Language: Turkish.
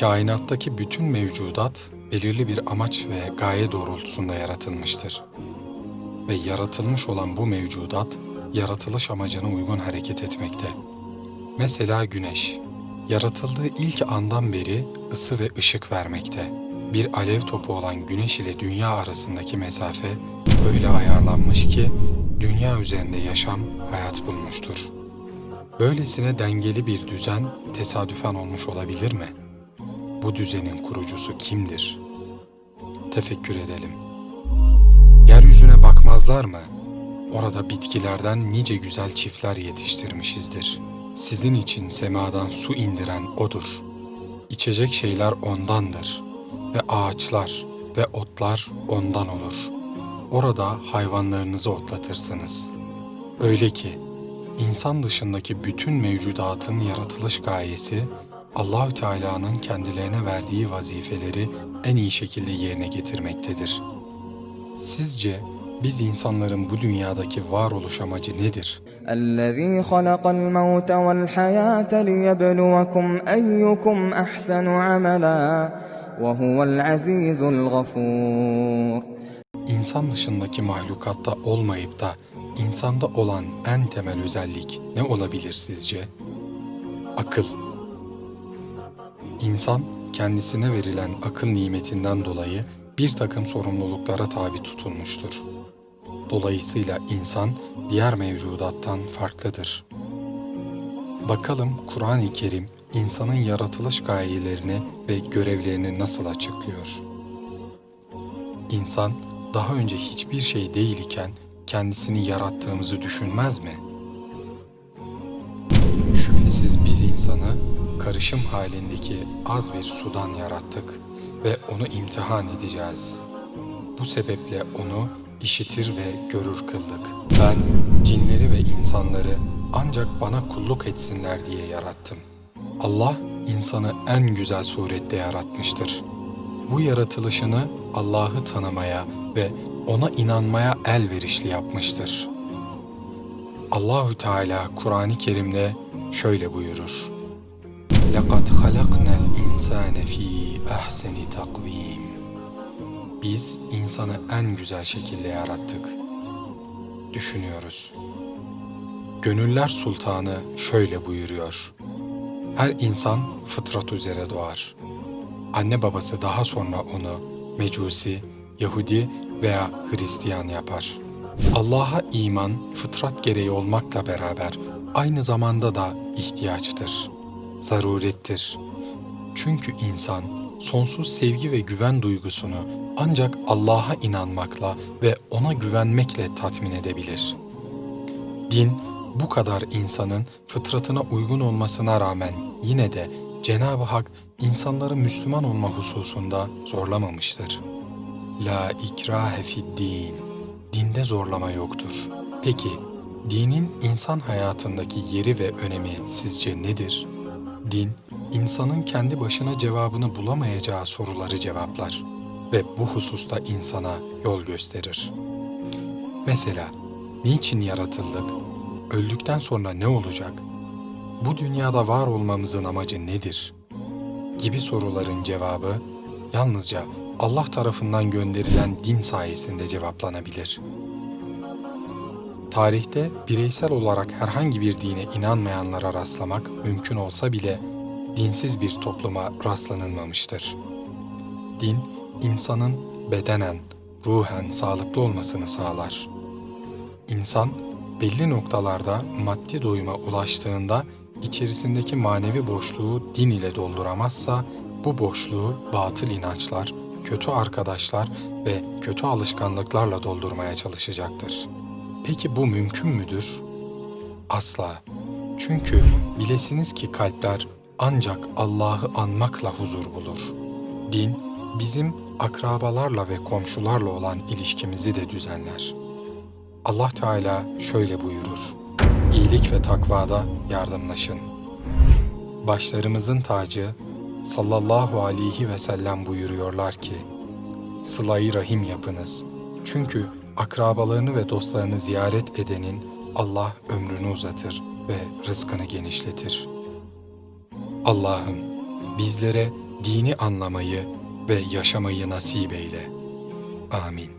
Kainattaki bütün mevcudat belirli bir amaç ve gaye doğrultusunda yaratılmıştır. Ve yaratılmış olan bu mevcudat yaratılış amacına uygun hareket etmekte. Mesela güneş, yaratıldığı ilk andan beri ısı ve ışık vermekte. Bir alev topu olan güneş ile dünya arasındaki mesafe öyle ayarlanmış ki dünya üzerinde yaşam hayat bulmuştur. Böylesine dengeli bir düzen tesadüfen olmuş olabilir mi? Bu düzenin kurucusu kimdir? Tefekkür edelim. Yeryüzüne bakmazlar mı? Orada bitkilerden nice güzel çiftler yetiştirmişizdir. Sizin için semadan su indiren O'dur. İçecek şeyler O'ndandır. Ve ağaçlar ve otlar O'ndan olur. Orada hayvanlarınızı otlatırsınız. Öyle ki insan dışındaki bütün mevcudatın yaratılış gayesi Allahü Teala'nın kendilerine verdiği vazifeleri en iyi şekilde yerine getirmektedir. Sizce biz insanların bu dünyadaki varoluş amacı nedir? الذي خلق الموت والحياة ليبلوكم أيكم أحسن عملا وهو العزيز الغفور İnsan dışındaki mahlukatta olmayıp da insanda olan en temel özellik ne olabilir sizce? Akıl. İnsan kendisine verilen akıl nimetinden dolayı bir takım sorumluluklara tabi tutulmuştur. Dolayısıyla insan diğer mevcudattan farklıdır. Bakalım Kur'an-ı Kerim insanın yaratılış gayelerini ve görevlerini nasıl açıklıyor? İnsan daha önce hiçbir şey değil iken kendisini yarattığımızı düşünmez mi? Şüphesiz biz insanı karışım halindeki az bir sudan yarattık ve onu imtihan edeceğiz. Bu sebeple onu işitir ve görür kıldık. Ben cinleri ve insanları ancak bana kulluk etsinler diye yarattım. Allah insanı en güzel surette yaratmıştır. Bu yaratılışını Allah'ı tanımaya ve ona inanmaya elverişli yapmıştır. Allahü Teala Kur'an-ı Kerim'de şöyle buyurur. لَقَدْ خَلَقْنَا الْاِنْسَانَ ف۪ي اَحْسَنِ تَقْو۪يمٍ Biz insanı en güzel şekilde yarattık. Düşünüyoruz. Gönüller Sultanı şöyle buyuruyor. Her insan fıtrat üzere doğar. Anne babası daha sonra onu Mecusi, Yahudi veya Hristiyan yapar. Allah'a iman fıtrat gereği olmakla beraber aynı zamanda da ihtiyaçtır, zarurettir. Çünkü insan sonsuz sevgi ve güven duygusunu ancak Allah'a inanmakla ve ona güvenmekle tatmin edebilir. Din bu kadar insanın fıtratına uygun olmasına rağmen yine de Cenab-ı Hak insanları Müslüman olma hususunda zorlamamıştır. La ikrahe fid din. Dinde zorlama yoktur. Peki dinin insan hayatındaki yeri ve önemi sizce nedir? Din, insanın kendi başına cevabını bulamayacağı soruları cevaplar ve bu hususta insana yol gösterir. Mesela, niçin yaratıldık? Öldükten sonra ne olacak? Bu dünyada var olmamızın amacı nedir? Gibi soruların cevabı yalnızca Allah tarafından gönderilen din sayesinde cevaplanabilir. Tarihte bireysel olarak herhangi bir dine inanmayanlara rastlamak mümkün olsa bile dinsiz bir topluma rastlanılmamıştır. Din, insanın bedenen, ruhen sağlıklı olmasını sağlar. İnsan belli noktalarda maddi doyuma ulaştığında içerisindeki manevi boşluğu din ile dolduramazsa bu boşluğu batıl inançlar, kötü arkadaşlar ve kötü alışkanlıklarla doldurmaya çalışacaktır. Peki bu mümkün müdür? Asla. Çünkü bilesiniz ki kalpler ancak Allah'ı anmakla huzur bulur. Din bizim akrabalarla ve komşularla olan ilişkimizi de düzenler. Allah Teala şöyle buyurur. İyilik ve takvada yardımlaşın. Başlarımızın tacı sallallahu aleyhi ve sellem buyuruyorlar ki, Sıla-i rahim yapınız. Çünkü akrabalarını ve dostlarını ziyaret edenin Allah ömrünü uzatır ve rızkını genişletir. Allah'ım bizlere dini anlamayı ve yaşamayı nasip eyle. Amin.